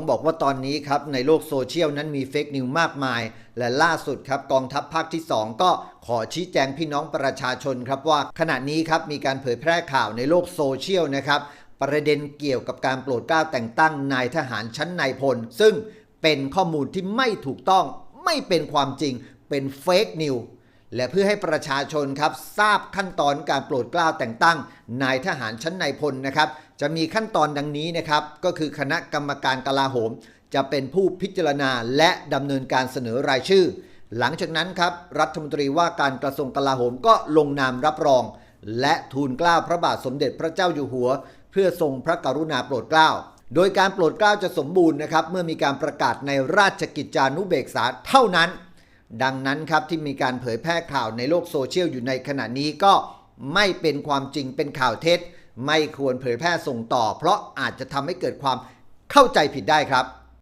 ต้องบอกว่าตอนนี้ครับในโลกโซเชียลนั้นมีเฟกนิวมากมาย และล่าสุดครับกองทัพภาคที่ 2 ก็ขอชี้แจงพี่น้องประชาชนครับว่าขณะนี้ครับมีการเผยแพร่ข่าวในโลกโซเชียลนะครับประเด็นเกี่ยวกับการโปรดเกล้าแต่งตั้งนายทหารชั้นนายพล ซึ่งเป็นข้อมูลที่ไม่ถูกต้องไม่เป็นความจริงเป็นเฟกนิว และเพื่อให้ประชาชนครับทราบขั้นตอนการโปรดเกล้าแต่งตั้งนายทหารชั้นนายพลนะครับจะมีขั้นตอนดังนี้นะครับก็คือคณะกรรมการกลาโหม จะเป็นผู้พิจารณาและดำเนินการเสนอรายชื่อ หลังจากนั้นครับรัฐมนตรีว่าการกระทรวงกลาโหมก็ลงนามรับรอง และทูลเกล้าพระบาทสมเด็จพระเจ้าอยู่หัว เพื่อทรงพระกรุณาโปรดเกล้าโดยการโปรดเกล้าจะสมบูรณ์นะครับเมื่อมีการประกาศในราชกิจจานุเบกษาเท่านั้น ดังนั้นครับที่มีการเผยแพร่ข่าวในโลกโซเชียลอยู่ในขณะนี้ก็ไม่เป็นความจริงเป็นข่าวเท็จ ไม่ควรเผยแพร่ส่งต่อ เพราะอาจจะทำให้เกิดความเข้าใจผิดได้ครับ